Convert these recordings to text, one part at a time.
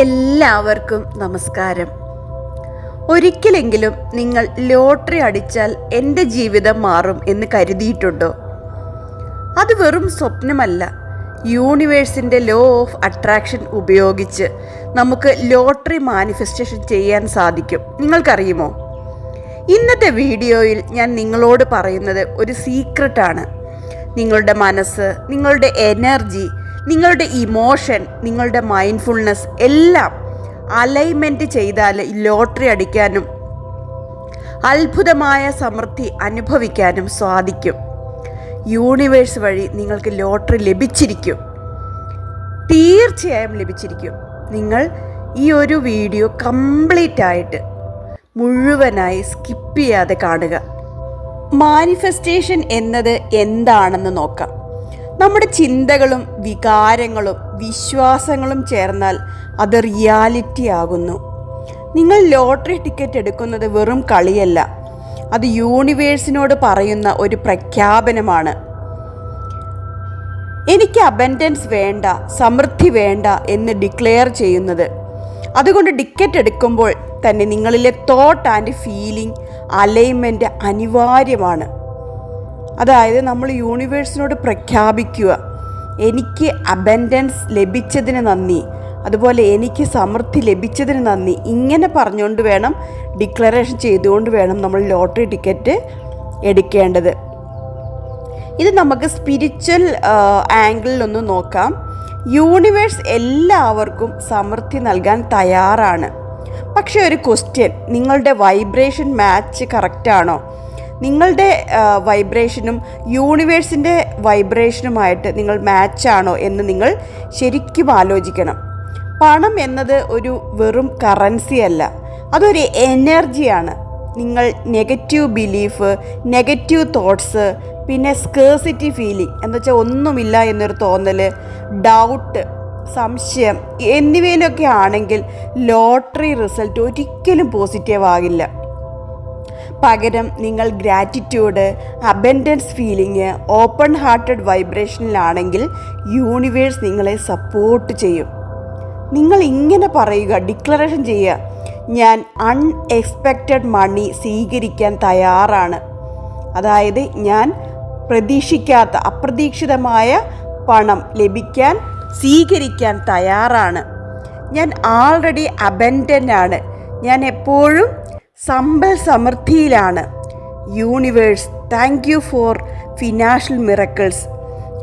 എല്ലാവർക്കും നമസ്കാരം. ഒരിക്കലെങ്കിലും നിങ്ങൾ ലോട്ടറി അടിച്ചാൽ എന്റെ ജീവിതം മാറും എന്ന് കരുതിയിട്ടുണ്ടോ? അത് വെറും സ്വപ്നമല്ല. യൂണിവേഴ്സിന്റെ ലോ ഓഫ് അട്രാക്ഷൻ ഉപയോഗിച്ച് നമുക്ക് ലോട്ടറി മാനിഫെസ്റ്റേഷൻ ചെയ്യാൻ സാധിക്കും. നിങ്ങൾക്കറിയുമോ? ഇന്നത്തെ വീഡിയോയിൽ ഞാൻ നിങ്ങളോട് പറയുന്നത് ഒരു സീക്രട്ടാണ് നിങ്ങളുടെ മനസ്സ് നിങ്ങളുടെ എനർജി നിങ്ങളുടെ ഇമോഷൻ നിങ്ങളുടെ മൈൻഡ്ഫുൾനെസ് എല്ലാം അലൈൻമെന്റ് ചെയ്താൽ ലോട്ടറി അടിക്കാനും അത്ഭുതമായ സമൃദ്ധി അനുഭവിക്കാനും സാധിക്കും. യൂണിവേഴ്സ് വഴി നിങ്ങൾക്ക് ലോട്ടറി ലഭിച്ചിരിക്കും. തീർച്ചയായും ലഭിച്ചിരിക്കും. നിങ്ങൾ ഈ ഒരു വീഡിയോ കംപ്ലീറ്റ് ആയിട്ട് മുഴുവനായി സ്കിപ്പ് ചെയ്യാതെ കാണുക. മാനിഫെസ്റ്റേഷൻ എന്നത് എന്താണെന്ന് നോക്കാം. നമ്മുടെ ചിന്തകളും വികാരങ്ങളും വിശ്വാസങ്ങളും ചേർന്നാൽ അത് റിയാലിറ്റി ആകുന്നു. നിങ്ങൾ ലോട്ടറി ടിക്കറ്റ് എടുക്കുന്നത് വെറും കളിയല്ല. അത് യൂണിവേഴ്സിനോട് പറയുന്ന ഒരു പ്രഖ്യാപനമാണ്. എനിക്ക് അബൻഡൻസ് വേണ്ട സമൃദ്ധി വേണ്ട എന്ന് ഡിക്ലെയർ ചെയ്യുന്നത്. അതുകൊണ്ട് ടിക്കറ്റ് എടുക്കുമ്പോൾ തന്നെ നിങ്ങളിലെ തോട്ട് ആൻഡ് ഫീലിംഗ് അലൈൻമെന്റ് അനിവാര്യമാണ്. അതായത് നമ്മൾ യൂണിവേഴ്സിനോട് പ്രഖ്യാപിക്കുക. എനിക്ക് അബൻഡൻസ് ലഭിച്ചതിന് നന്ദി. അതുപോലെ എനിക്ക് സമൃദ്ധി ലഭിച്ചതിന് നന്ദി. ഇങ്ങനെ പറഞ്ഞുകൊണ്ട് വേണം ഡിക്ലറേഷൻ ചെയ്തുകൊണ്ട് വേണം നമ്മൾ ലോട്ടറി ടിക്കറ്റ് എടുക്കേണ്ടത്. ഇത് നമുക്ക് സ്പിരിച്വൽ ആംഗിളിലൊന്ന് നോക്കാം. യൂണിവേഴ്സ് എല്ലാവർക്കും സമൃദ്ധി നൽകാൻ തയ്യാറാണ്. പക്ഷേ ഒരു ക്വസ്റ്റ്യൻ നിങ്ങളുടെ വൈബ്രേഷൻ മാച്ച് കറക്റ്റാണോ നിങ്ങളുടെ വൈബ്രേഷനും യൂണിവേഴ്സിന്റെ വൈബ്രേഷനുമായിട്ട് നിങ്ങൾ മാച്ചാണോ എന്ന് നിങ്ങൾ ശരിക്കും ആലോചിക്കണം. പണം എന്നത് ഒരു വെറും കറൻസി അല്ല. അതൊരു എനർജിയാണ് നിങ്ങൾ നെഗറ്റീവ് ബിലീഫ് നെഗറ്റീവ് തോട്ട്സ് പിന്നെ സ്കേഴ്സിറ്റി ഫീലിംഗ് എന്ന് വെച്ചാൽ ഒന്നുമില്ല എന്നൊരു തോന്നൽ ഡൗട്ട് സംശയം എന്നിവയിലൊക്കെ ആണെങ്കിൽ ലോട്ടറി റിസൾട്ട് ഒരിക്കലും പോസിറ്റീവ് ആകില്ല. പകരം നിങ്ങൾ gratitude abundance feeling open hearted വൈബ്രേഷനിലാണെങ്കിൽ universe നിങ്ങളെ സപ്പോർട്ട് ചെയ്യും. നിങ്ങൾ ഇങ്ങനെ പറയുക ഡിക്ലറേഷൻ ചെയ്യുക ഞാൻ അൺഎക്സ്പെക്റ്റഡ് മണി സ്വീകരിക്കാൻ തയ്യാറാണ്. അതായത് ഞാൻ പ്രതീക്ഷിക്കാത്ത അപ്രതീക്ഷിതമായ പണം ലഭിക്കാൻ സ്വീകരിക്കാൻ തയ്യാറാണ്. ഞാൻ ആൾറെഡി അബൻഡന്റ് ആണ്. ഞാൻ എപ്പോഴും സമ്പൽ സമൃദ്ധിയിലാണ്. Universe thank you for financial miracles.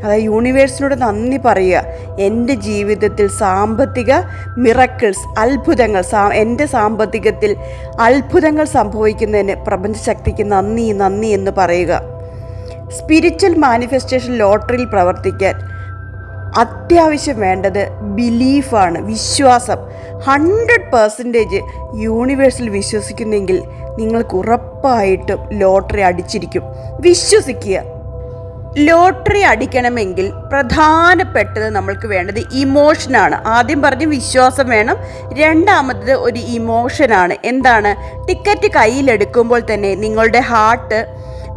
അതായത് യൂണിവേഴ്സിനോട് നന്ദി പറയുക. എന്റെ ജീവിതത്തിൽ സാമ്പത്തിക മിറക്കിൾസ് അത്ഭുതങ്ങൾ സാ എന്റെ സാമ്പത്തികത്തിൽ അത്ഭുതങ്ങൾ സംഭവിക്കുന്നതിന് പ്രപഞ്ചശക്തിക്ക് നന്ദി നന്ദി എന്ന് പറയുക. സ്പിരിച്വൽ മാനിഫെസ്റ്റേഷൻ ലോട്ടറിയിൽ പ്രവർത്തിക്കാൻ അത്യാവശ്യം വേണ്ടത് ബിലീഫാണ് വിശ്വാസം. ഹൺഡ്രഡ് പേഴ്സന്റേജ് യൂണിവേഴ്സിൽ വിശ്വസിക്കുന്നെങ്കിൽ നിങ്ങൾക്ക് ഉറപ്പായിട്ടും ലോട്ടറി അടിച്ചിരിക്കും. വിശ്വസിക്കുക. ലോട്ടറി അടിക്കണമെങ്കിൽ പ്രധാനപ്പെട്ടത് നമ്മൾക്ക് വേണ്ടത് ഇമോഷനാണ് ആദ്യം പറഞ്ഞ് വിശ്വാസം വേണം. രണ്ടാമത്തത് ഒരു ഇമോഷനാണ് എന്താണ്? ടിക്കറ്റ് കയ്യിലെടുക്കുമ്പോൾ തന്നെ നിങ്ങളുടെ ഹാർട്ട്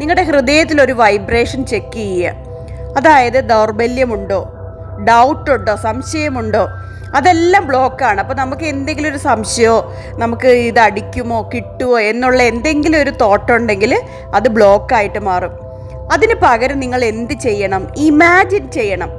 നിങ്ങളുടെ ഹൃദയത്തിൽ ഒരു വൈബ്രേഷൻ ചെക്ക് ചെയ്യുക. അതായത് ദൗർബല്യമുണ്ടോ? ഡൗട്ടുണ്ടോ സംശയമുണ്ടോ? അതെല്ലാം ബ്ലോക്കാണ്. അപ്പോൾ നമുക്ക് എന്തെങ്കിലും ഒരു സംശയമോ നമുക്ക് ഇത് അടിക്കുമോ കിട്ടുമോ എന്നുള്ള എന്തെങ്കിലും ഒരു തോട്ടുണ്ടെങ്കിൽ അത് ബ്ലോക്കായിട്ട് മാറും. അതിന് പകരം നിങ്ങൾ എന്ത് ചെയ്യണം? ഇമാജിൻ ചെയ്യണം.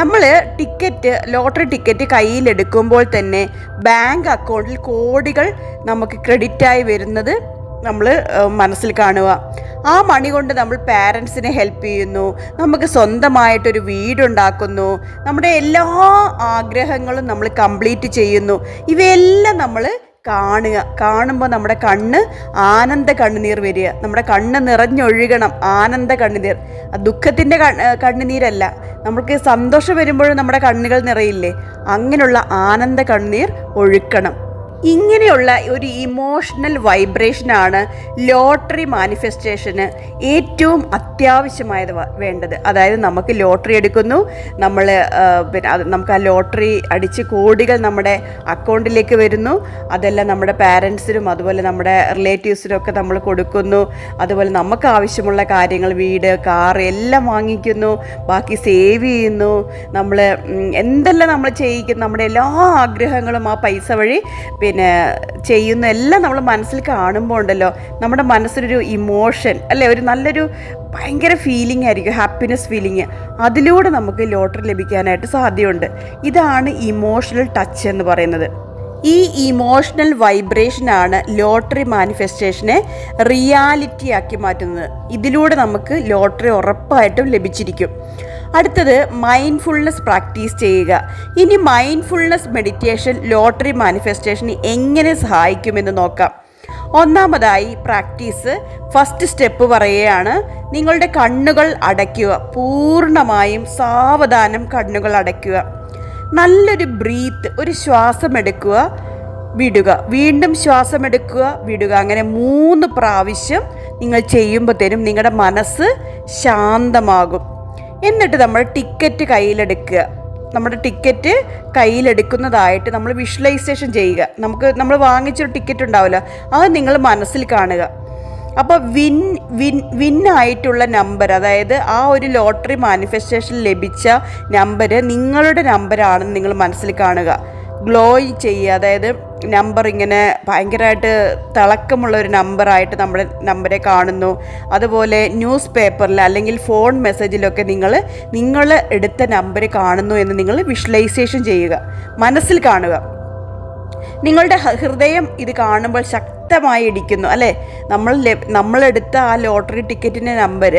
നമ്മൾ ടിക്കറ്റ് ലോട്ടറി ടിക്കറ്റ് കയ്യിലെടുക്കുമ്പോൾ തന്നെ ബാങ്ക് അക്കൗണ്ടിൽ കോടികൾ നമുക്ക് ക്രെഡിറ്റായി വരുന്നത് നമ്മൾ മനസ്സിൽ കാണുക. ആ മണി കൊണ്ട് നമ്മൾ പാരൻസിനെ ഹെൽപ്പ് ചെയ്യുന്നു. നമുക്ക് സ്വന്തമായിട്ടൊരു വീടുണ്ടാക്കുന്നു. നമ്മുടെ എല്ലാ ആഗ്രഹങ്ങളും നമ്മൾ കംപ്ലീറ്റ് ചെയ്യുന്നു. ഇവയെല്ലാം നമ്മൾ കാണുക. കാണുമ്പോൾ നമ്മുടെ കണ്ണ് ആനന്ദ കണ്ണുനീർ വരിക. നമ്മുടെ കണ്ണ് നിറഞ്ഞൊഴുകണം ആനന്ദ കണ്ണുനീർ. ദുഃഖത്തിന്റെ കണ്ണുനീരല്ല. നമുക്ക് സന്തോഷം വരുമ്പോഴും നമ്മുടെ കണ്ണുകൾ നിറയില്ലേ? അങ്ങനെയുള്ള ആനന്ദ കണ്ണുനീർ ഒഴുക്കണം. ഇങ്ങനെയുള്ള ഒരു ഇമോഷണൽ വൈബ്രേഷനാണ് ലോട്ടറി മാനിഫെസ്റ്റേഷന് ഏറ്റവും അത്യാവശ്യമായത് വേണ്ടത്. അതായത് നമുക്ക് ലോട്ടറി എടുക്കുന്നു നമ്മൾ പിന്നെ അത് നമുക്ക് ആ ലോട്ടറി അടിച്ച് കോടികൾ നമ്മുടെ അക്കൗണ്ടിലേക്ക് വരുന്നു. അതെല്ലാം നമ്മുടെ പാരൻസിനും അതുപോലെ നമ്മുടെ റിലേറ്റീവ്സിനും ഒക്കെ നമ്മൾ കൊടുക്കുന്നു. അതുപോലെ നമുക്ക് ആവശ്യമുള്ള കാര്യങ്ങൾ വീട് കാർ എല്ലാം വാങ്ങിക്കുന്നു ബാക്കി സേവ് ചെയ്യുന്നു. നമ്മൾ എന്തെല്ലാം നമ്മൾ ചെയ്യിക്കുന്നു നമ്മുടെ എല്ലാ ആഗ്രഹങ്ങളും ആ പൈസ വഴി പിന്നെ ചെയ്യുന്ന എല്ലാം നമ്മൾ മനസ്സിൽ കാണുമ്പോൾ ഉണ്ടല്ലോ നമ്മുടെ മനസ്സിലൊരു ഇമോഷൻ അല്ലേ? ഒരു നല്ലൊരു ഭയങ്കര ഫീലിംഗ് ആയിരിക്കും ഹാപ്പിനെസ് ഫീലിംഗ് അതിലൂടെ നമുക്ക് ലോട്ടറി ലഭിക്കാനായിട്ട് സാധ്യതയുണ്ട്. ഇതാണ് ഇമോഷണൽ ടച്ച് എന്ന് പറയുന്നത്. ഈ ഇമോഷണൽ വൈബ്രേഷനാണ് ലോട്ടറി മാനിഫെസ്റ്റേഷനെ റിയാലിറ്റി ആക്കി മാറ്റുന്നത്. ഇതിലൂടെ നമുക്ക് ലോട്ടറി ഉറപ്പായിട്ടും ലഭിച്ചിരിക്കും. അടുത്തത് മൈൻഡ്ഫുൾനെസ് പ്രാക്ടീസ് ചെയ്യുക. ഇനി മൈൻഡ്ഫുൾനെസ് മെഡിറ്റേഷൻ ലോട്ടറി മാനിഫെസ്റ്റേഷന് എങ്ങനെ സഹായിക്കുമെന്ന് നോക്കാം. ഒന്നാമതായി പ്രാക്ടീസ് ഫസ്റ്റ് സ്റ്റെപ്പ് പറയുകയാണ്. നിങ്ങളുടെ കണ്ണുകൾ അടയ്ക്കുക. പൂർണമായും സാവധാനം കണ്ണുകൾ അടയ്ക്കുക. നല്ലൊരു ബ്രീത്ത് ഒരു ശ്വാസം എടുക്കുക വിടുക. വീണ്ടും ശ്വാസം എടുക്കുക വിടുക. അങ്ങനെ മൂന്ന് പ്രാവശ്യം നിങ്ങൾ ചെയ്യുമ്പോഴത്തേനും നിങ്ങളുടെ മനസ്സ് ശാന്തമാകും. എന്നിട്ട് നമ്മൾ ടിക്കറ്റ് കയ്യിലെടുക്കുക. നമ്മുടെ ടിക്കറ്റ് കയ്യിലെടുക്കുന്നതായിട്ട് നമ്മൾ വിഷ്വലൈസേഷൻ ചെയ്യുക. നമുക്ക് നമ്മൾ വാങ്ങിച്ചൊരു ടിക്കറ്റ് ഉണ്ടാവില്ല. അത് നിങ്ങൾ മനസ്സിൽ കാണുക. അപ്പോൾ വിൻ വിൻ ആയിട്ടുള്ള നമ്പർ അതായത് ആ ഒരു ലോട്ടറി മാനിഫെസ്റ്റേഷൻ ലഭിച്ച നമ്പർ നിങ്ങളുടെ നമ്പറാണെന്ന് നിങ്ങൾ മനസ്സിൽ കാണുക. ഗ്ലോ ചെയ്യുക അതായത് നമ്പർ ഇങ്ങനെ ഭയങ്കരമായിട്ട് തിളക്കമുള്ള ഒരു നമ്പറായിട്ട് നമ്മുടെ നമ്പരെ കാണുന്നു. അതുപോലെ ന്യൂസ് പേപ്പറിൽ അല്ലെങ്കിൽ ഫോൺ മെസ്സേജിലൊക്കെ നിങ്ങൾ നിങ്ങൾ എടുത്ത നമ്പർ കാണുന്നു എന്ന് നിങ്ങൾ വിഷ്വലൈസേഷൻ ചെയ്യുക. മനസ്സിൽ കാണുക. നിങ്ങളുടെ ഹൃദയം ഇത് കാണുമ്പോൾ ശക്തമായി ഇടിക്കുന്നു അല്ലേ? നമ്മൾ നമ്മളെടുത്ത ആ ലോട്ടറി ടിക്കറ്റിന്റെ നമ്പർ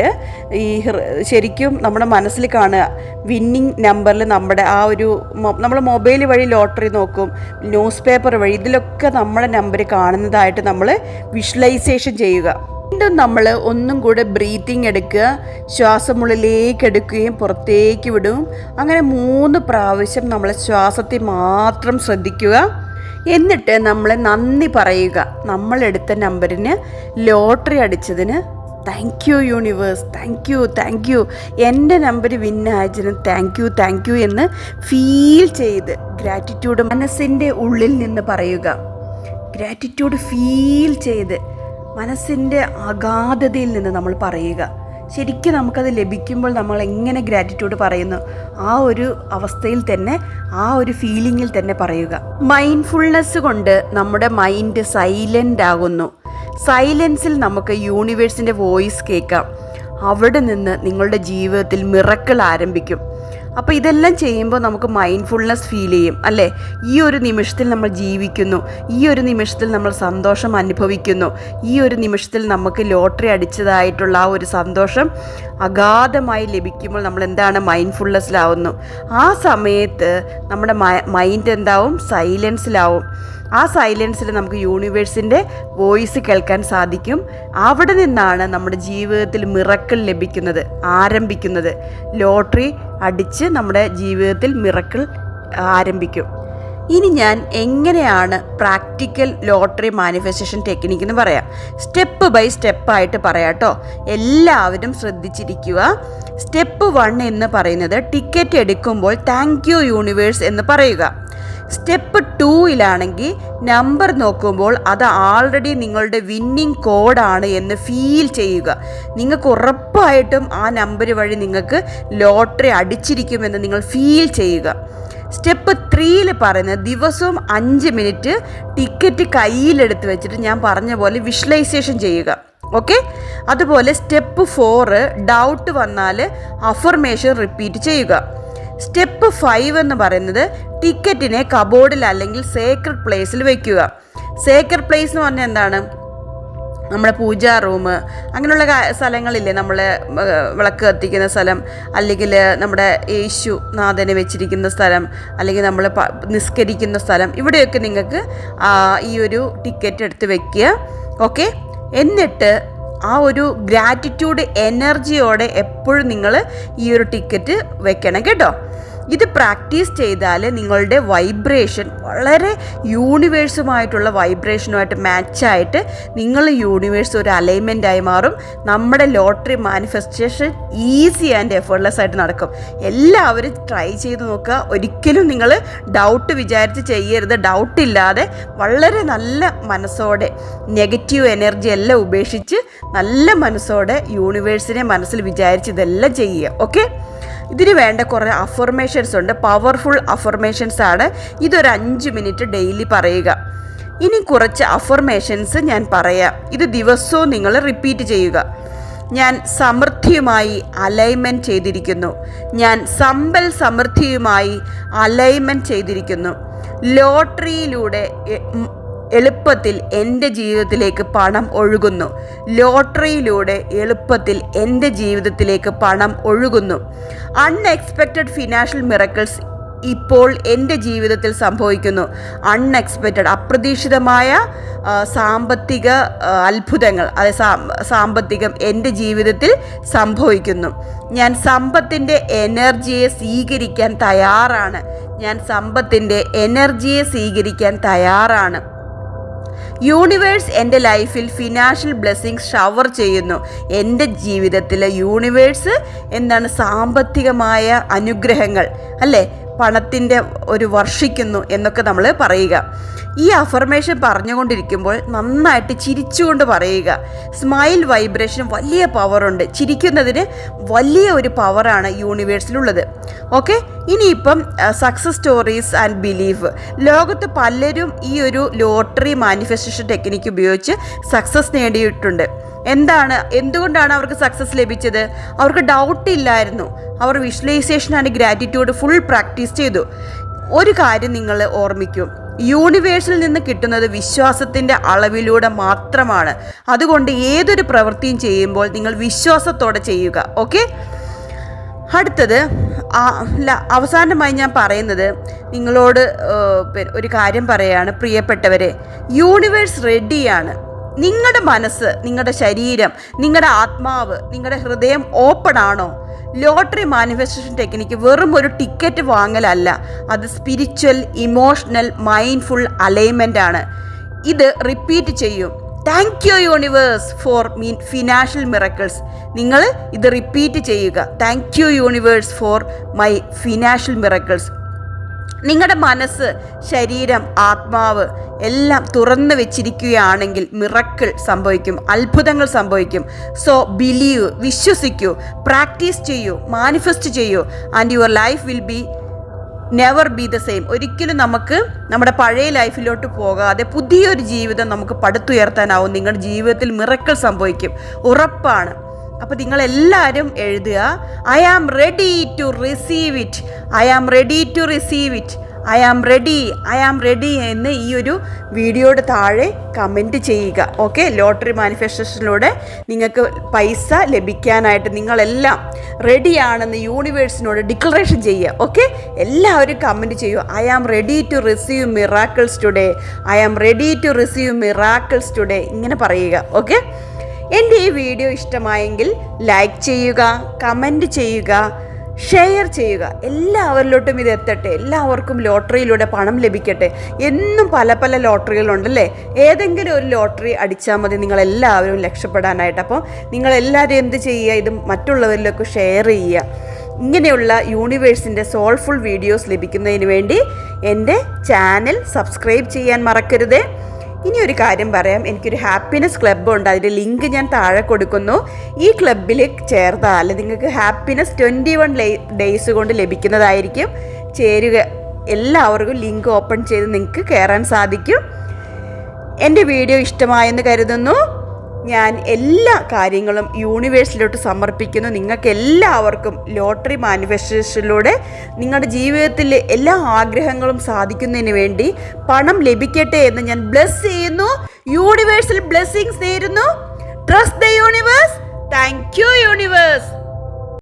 ഈ ശരിക്കും നമ്മുടെ മനസ്സിൽ കാണുക. വിന്നിങ് നമ്പറിൽ നമ്മുടെ ആ ഒരു നമ്മൾ മൊബൈൽ വഴി ലോട്ടറി നോക്കും ന്യൂസ് പേപ്പർ വഴി ഇതിലൊക്കെ നമ്മുടെ നമ്പർ കാണുന്നതായിട്ട് നമ്മൾ വിഷ്വലൈസേഷൻ ചെയ്യുക. വീണ്ടും നമ്മൾ ഒന്നും കൂടെ ബ്രീത്തിങ് എടുക്കുക ശ്വാസമുള്ളിലേക്ക് എടുക്കുകയും പുറത്തേക്ക് വിടും. അങ്ങനെ മൂന്ന് പ്രാവശ്യം നമ്മൾ ശ്വാസത്തെ മാത്രം ശ്രദ്ധിക്കുക. എന്നിട്ട് നമ്മൾ നന്ദി പറയുക. നമ്മളെടുത്ത നമ്പറിന് ലോട്ടറി അടിച്ചതിന് thank you universe thank you thank you എന്റെ നമ്പർ വിന്നായതിന് താങ്ക് യു താങ്ക് യു എന്ന് ഫീൽ ചെയ്ത് ഗ്രാറ്റിറ്റ്യൂഡ് മനസ്സിന്റെ ഉള്ളിൽ നിന്ന് പറയുക. ഗ്രാറ്റിറ്റ്യൂഡ് ഫീൽ ചെയ്ത് മനസ്സിന്റെ അഗാധതയിൽ നിന്ന് നമ്മൾ പറയുക. ശരിക്കും നമുക്കത് ലഭിക്കുമ്പോൾ നമ്മൾ എങ്ങനെ ഗ്രാറ്റിറ്റ്യൂഡ് പറയുന്നു? ആ ഒരു അവസ്ഥയിൽ തന്നെ ആ ഒരു ഫീലിങ്ങിൽ തന്നെ പറയുക. മൈൻഡ്ഫുൾനെസ് കൊണ്ട് നമ്മുടെ മൈൻഡ് സൈലന്റ് ആകുന്നു. സൈലൻസിൽ നമുക്ക് യൂണിവേഴ്സിന്റെ വോയിസ് കേൾക്കാം. അവിടെ നിന്ന് നിങ്ങളുടെ ജീവിതത്തിൽ മിറക്കൾ ആരംഭിക്കും. അപ്പോൾ ഇതെല്ലാം ചെയ്യുമ്പോൾ നമുക്ക് മൈൻഡ്ഫുൾനെസ് ഫീൽ ചെയ്യും അല്ലേ? ഈ ഒരു നിമിഷത്തിൽ നമ്മൾ ജീവിക്കുന്നു ഈ ഒരു നിമിഷത്തിൽ നമ്മൾ സന്തോഷം അനുഭവിക്കുന്നു ഈ ഒരു നിമിഷത്തിൽ നമുക്ക് ലോട്ടറി അടിച്ചതായിട്ടുള്ള ആ ഒരു സന്തോഷം അഗാധമായി ലഭിക്കുമ്പോൾ നമ്മൾ എന്താണ് മൈൻഡ്ഫുൾനെസ്സിലാവുന്നു ആ സമയത്ത് നമ്മുടെ മൈൻഡ് എന്താവും? സൈലൻസിലാവും ആ സൈലൻസിൽ നമുക്ക് യൂണിവേഴ്സിന്റെ വോയിസ് കേൾക്കാൻ സാധിക്കും. അവിടെ നിന്നാണ് നമ്മുടെ ജീവിതത്തിൽ മിറക്കിൾ ലഭിക്കുന്നത് ആരംഭിക്കുന്നത്. ലോട്ടറി അടിച്ച് നമ്മുടെ ജീവിതത്തിൽ മിറക്കിൾ ആരംഭിക്കും. ഇനി ഞാൻ എങ്ങനെയാണ് പ്രാക്ടിക്കൽ ലോട്ടറി മാനിഫെസ്റ്റേഷൻ ടെക്നിക്ക് എന്ന് പറയാം. സ്റ്റെപ്പ് ബൈ സ്റ്റെപ്പായിട്ട് പറയാം കേട്ടോ. എല്ലാവരും ശ്രദ്ധിച്ചിരിക്കുക. സ്റ്റെപ്പ് വൺ എന്ന് പറയുന്നത് ടിക്കറ്റ് എടുക്കുമ്പോൾ താങ്ക് യു യൂണിവേഴ്സ് എന്ന് പറയുക. സ്റ്റെപ്പ് ടൂയിലാണെങ്കിൽ നമ്പർ നോക്കുമ്പോൾ അത് ആൾറെഡി നിങ്ങളുടെ വിന്നിങ് കോഡാണ് എന്ന് ഫീൽ ചെയ്യുക. നിങ്ങൾക്ക് ഉറപ്പായിട്ടും ആ നമ്പർ വഴി നിങ്ങൾക്ക് ലോട്ടറി അടിച്ചിരിക്കുമെന്ന് നിങ്ങൾ ഫീൽ ചെയ്യുക. സ്റ്റെപ്പ് ത്രീയിൽ പറയുന്നത് ദിവസവും അഞ്ച് മിനിറ്റ് ടിക്കറ്റ് കയ്യിലെടുത്ത് വെച്ചിട്ട് ഞാൻ പറഞ്ഞ പോലെ വിഷ്വലൈസേഷൻ ചെയ്യുക. ഓക്കെ? അതുപോലെ സ്റ്റെപ്പ് ഫോറ് ഡൗട്ട് വന്നാൽ അഫർമേഷൻ റിപ്പീറ്റ് ചെയ്യുക. സ്റ്റെപ്പ് ഫൈവ് എന്ന് പറയുന്നത് ടിക്കറ്റിനെ കബോർഡിൽ അല്ലെങ്കിൽ സേക്രഡ് പ്ലേസിൽ വെക്കുക. സേക്രഡ് പ്ലേസ് എന്ന് പറഞ്ഞാൽ എന്താണ്? നമ്മുടെ പൂജാ റൂം. അങ്ങനെയുള്ള സ്ഥലങ്ങളില്ലേ നമ്മൾ വിളക്ക് കത്തിക്കുന്ന സ്ഥലം അല്ലെങ്കിൽ നമ്മുടെ യേശു നാഥനെ വെച്ചിരിക്കുന്ന സ്ഥലം അല്ലെങ്കിൽ നമ്മൾ നിസ്കരിക്കുന്ന സ്ഥലം ഇവിടെയൊക്കെ നിങ്ങൾക്ക് ഈ ഒരു ടിക്കറ്റ് എടുത്ത് വെക്കുക. ഓക്കെ? എന്നിട്ട് ആ ഒരു ഗ്രാറ്റിറ്റ്യൂഡ് എനർജിയോടെ എപ്പോഴും നിങ്ങൾ ഈ ഒരു ടിക്കറ്റ് വെക്കണം കേട്ടോ. ഇത് പ്രാക്ടീസ് ചെയ്താൽ നിങ്ങളുടെ വൈബ്രേഷൻ വളരെ യൂണിവേഴ്സുമായിട്ടുള്ള വൈബ്രേഷനുമായിട്ട് മാച്ചായിട്ട് നിങ്ങൾ യൂണിവേഴ്സ് ഒരു അലൈൻമെന്റായി മാറും. നമ്മുടെ lottery manifestation easy and effortless ആയിട്ട് നടക്കും. എല്ലാവരും ട്രൈ ചെയ്ത് നോക്കുക. ഒരിക്കലും നിങ്ങൾ ഡൗട്ട് വിചാരിച്ച് ചെയ്യരുത്. ഡൗട്ട് ഇല്ലാതെ വളരെ നല്ല മനസ്സോടെ നെഗറ്റീവ് എനർജി എല്ലാം ഉപേക്ഷിച്ച് നല്ല മനസ്സോടെ യൂണിവേഴ്സിനെ മനസ്സിൽ വിചാരിച്ച് ഇതെല്ലാം ചെയ്യുക. ഓക്കെ? ഇതിന് വേണ്ട കുറേ അഫർമേഷൻസ് ഉണ്ട്. പവർഫുൾ അഫർമേഷൻസ് ആണ്. ഇതൊരു അഞ്ച് മിനിറ്റ് ഡെയിലി പറയുക. ഇനി കുറച്ച് അഫർമേഷൻസ് ഞാൻ പറയാം. ഇത് ദിവസവും നിങ്ങൾ റിപ്പീറ്റ് ചെയ്യുക. ഞാൻ സമൃദ്ധിയുമായി അലൈൻമെന്റ് ചെയ്തിരിക്കുന്നു. ഞാൻ സമ്പൽ സമൃദ്ധിയുമായി അലൈൻമെന്റ് ചെയ്തിരിക്കുന്നു. ലോട്ടറിയിലൂടെ എളുപ്പത്തിൽ എന്റെ ജീവിതത്തിലേക്ക് പണം ഒഴുകുന്നു. ലോട്ടറിയിലൂടെ എളുപ്പത്തിൽ എന്റെ ജീവിതത്തിലേക്ക് പണം ഒഴുകുന്നു. അൺഎക്സ്പെക്റ്റഡ് ഫിനാൻഷ്യൽ മിറക്കിൾസ് ഇപ്പോൾ എന്റെ ജീവിതത്തിൽ സംഭവിക്കുന്നു. അൺഎക്സ്പെക്റ്റഡ് അപ്രതീക്ഷിതമായ സാമ്പത്തിക അത്ഭുതങ്ങൾ അതായത് സാമ്പത്തികം എന്റെ ജീവിതത്തിൽ സംഭവിക്കുന്നു. ഞാൻ സമ്പത്തിന്റെ എനർജിയെ സ്വീകരിക്കാൻ തയ്യാറാണ്. ഞാൻ സമ്പത്തിന്റെ എനർജിയെ സ്വീകരിക്കാൻ തയ്യാറാണ്. യൂണിവേഴ്സ് എന്റെ ലൈഫിൽ ഫിനാൻഷ്യൽ ബ്ലെസ്സിങ്സ് ഷവർ ചെയ്യുന്നു. എന്റെ ജീവിതത്തിൽ യൂണിവേഴ്സ് എന്താണ് സാമ്പത്തികമായ അനുഗ്രഹങ്ങൾ. അല്ലേ? പണത്തിന്റെ ഒരു വർഷിക്കുന്നു എന്നൊക്കെ നമ്മൾ പറയുക. ഈ അഫർമേഷൻ പറഞ്ഞുകൊണ്ടിരിക്കുമ്പോൾ നന്നായിട്ട് ചിരിച്ചുകൊണ്ട് പറയുക. സ്മൈൽ വൈബ്രേഷൻ വലിയ പവറുണ്ട് ചിരിക്കുന്നതിന് വലിയ ഒരു പവറാണ് യൂണിവേഴ്സിലുള്ളത് ഓക്കെ ഇനിയിപ്പം സക്സസ് സ്റ്റോറീസ് ആൻഡ് ബിലീഫ് ലോകത്ത് പലരും ഈ ഒരു ലോട്ടറി മാനിഫെസ്റ്റേഷൻ ടെക്നിക്ക് ഉപയോഗിച്ച് സക്സസ് നേടിയിട്ടുണ്ട്. എന്താണ്? എന്തുകൊണ്ടാണ് അവർക്ക് സക്സസ് ലഭിച്ചത്? അവർക്ക് ഡൗട്ട് ഇല്ലായിരുന്നു. അവർ visualisation and gratitude full practice ചെയ്തു. ഒരു കാര്യം നിങ്ങൾ ഓർമ്മിക്കും. യൂണിവേഴ്സിൽ നിന്ന് കിട്ടുന്നത് വിശ്വാസത്തിന്റെ അളവിലൂടെ മാത്രമാണ്. അതുകൊണ്ട് ഏതൊരു പ്രവൃത്തിയും ചെയ്യുമ്പോൾ നിങ്ങൾ വിശ്വാസത്തോടെ ചെയ്യുക. ഓക്കെ അടുത്തത് അവസാനമായി ഞാൻ പറയുന്നത് നിങ്ങളോട് ഒരു കാര്യം പറയാണ് പ്രിയപ്പെട്ടവരെ. യൂണിവേഴ്സ് റെഡിയാണ് നിങ്ങളുടെ മനസ്സ് നിങ്ങളുടെ ശരീരം നിങ്ങളുടെ ആത്മാവ് നിങ്ങളുടെ ഹൃദയം ഓപ്പൺ ആണോ? ലോട്ടറി മാനിഫെസ്റ്റേഷൻ ടെക്നിക്ക് വെറും ഒരു ടിക്കറ്റ് വാങ്ങലല്ല. അത് സ്പിരിച്വൽ ഇമോഷണൽ മൈൻഡ്ഫുൾ അലൈൻമെന്റ് ആണ്. ഇത് റിപ്പീറ്റ് ചെയ്യും. Thank you universe for mean financial miracles നിങ്ങൾ ഇത് റിപ്പീറ്റ് ചെയ്യുക. Thank you universe for my financial miracles നിങ്ങളുടെ മനസ്സ് ശരീരം ആത്മാവ് എല്ലാം തുറന്നു വെച്ചിരിക്കുകയാണെങ്കിൽ മിറക്കിൾ സംഭവിക്കും അത്ഭുതങ്ങൾ സംഭവിക്കും. സോ ബിലീവ് വിശ്വസിക്കൂ പ്രാക്ടീസ് ചെയ്യൂ മാനിഫെസ്റ്റ് ചെയ്യൂ and your life will be never be the same ഒരിക്കലും നമുക്ക് നമ്മുടെ പഴയ ലൈഫിലോട്ട് പോകാതെ പുതിയൊരു ജീവിതം നമുക്ക് പടുത്തുയർത്താനാവും. നിങ്ങളുടെ ജീവിതത്തിൽ മിറക്കൾ സംഭവിക്കും. ഉറപ്പാണ്. അപ്പോൾ നിങ്ങളെല്ലാവരും എഴുതുക I am ready to receive it I am ready to receive it I am ready I am ready എന്ന് ഈ ഒരു വീഡിയോയുടെ താഴെ കമന്റ് ചെയ്യുക. ഓക്കെ ലോട്ടറി മാനിഫെസ്റ്റേഷനിലൂടെ നിങ്ങൾക്ക് പൈസ ലഭിക്കാനായിട്ട് നിങ്ങളെല്ലാം റെഡിയാണെന്ന് യൂണിവേഴ്സിനോട് ഡിക്ലറേഷൻ ചെയ്യുക. ഓക്കെ എല്ലാവരും കമന്റ് ചെയ്യൂ I am ready to receive miracles today I am ready to receive miracles today ഇങ്ങനെ പറയുക. ഓക്കെ എന്റെ ഈ വീഡിയോ ഇഷ്ടമായെങ്കിൽ ലൈക്ക് ചെയ്യുക കമന്റ് ചെയ്യുക ഷെയർ ചെയ്യുക. എല്ലാവരിലോട്ടും ഇത് എത്തട്ടെ. എല്ലാവർക്കും ലോട്ടറിയിലൂടെ പണം ലഭിക്കട്ടെ. എന്നും പല പല ലോട്ടറികളുണ്ടല്ലേ? ഏതെങ്കിലും ഒരു ലോട്ടറി അടിച്ചാൽ മതി നിങ്ങളെല്ലാവരും രക്ഷപ്പെടാനായിട്ട്. അപ്പോൾ നിങ്ങളെല്ലാവരും എന്ത് ചെയ്യുക? ഇത് മറ്റുള്ളവരിലൊക്കെ ഷെയർ ചെയ്യുക. ഇങ്ങനെയുള്ള യൂണിവേഴ്സിന്റെ സോൾഫുൾ വീഡിയോസ് ലഭിക്കുന്നതിന് വേണ്ടി എന്റെ ചാനൽ സബ്സ്ക്രൈബ് ചെയ്യാൻ മറക്കരുതേ. ഇനി ഒരു കാര്യം പറയാം. എനിക്കൊരു ഹാപ്പിനെസ് ക്ലബ്ബ് ഉണ്ട്. അതിന്റെ ലിങ്ക് ഞാൻ താഴെ കൊടുക്കുന്നു. ഈ ക്ലബിൽ ചേർത്താൽ നിങ്ങൾക്ക് ഹാപ്പിനെസ് ട്വന്റി വൺ ഡേയ്സ് കൊണ്ട് ലഭിക്കുന്നതായിരിക്കും. ചേരുക. എല്ലാവർക്കും ലിങ്ക് ഓപ്പൺ ചെയ്ത് നിങ്ങൾക്ക് കയറാൻ സാധിക്കും. എന്റെ വീഡിയോ ഇഷ്ടമായെന്ന് കരുതുന്നു. ഞാൻ എല്ലാ കാര്യങ്ങളും യൂണിവേഴ്സിലോട്ട് സമർപ്പിക്കുന്നു. നിങ്ങൾക്ക് എല്ലാവർക്കും ലോട്ടറി മാനിഫെസ്റ്റേഷനിലൂടെ നിങ്ങളുടെ ജീവിതത്തിലെ എല്ലാ ആഗ്രഹങ്ങളും സാധിക്കുന്നതിന് വേണ്ടി പണം ലഭിക്കട്ടെ എന്ന് ഞാൻ ബ്ലെസ് ചെയ്യുന്നു. യൂണിവേഴ്സിൽ ബ്ലെസ്സിങ്സ് നേരുന്നു. Trust the universe thank you universe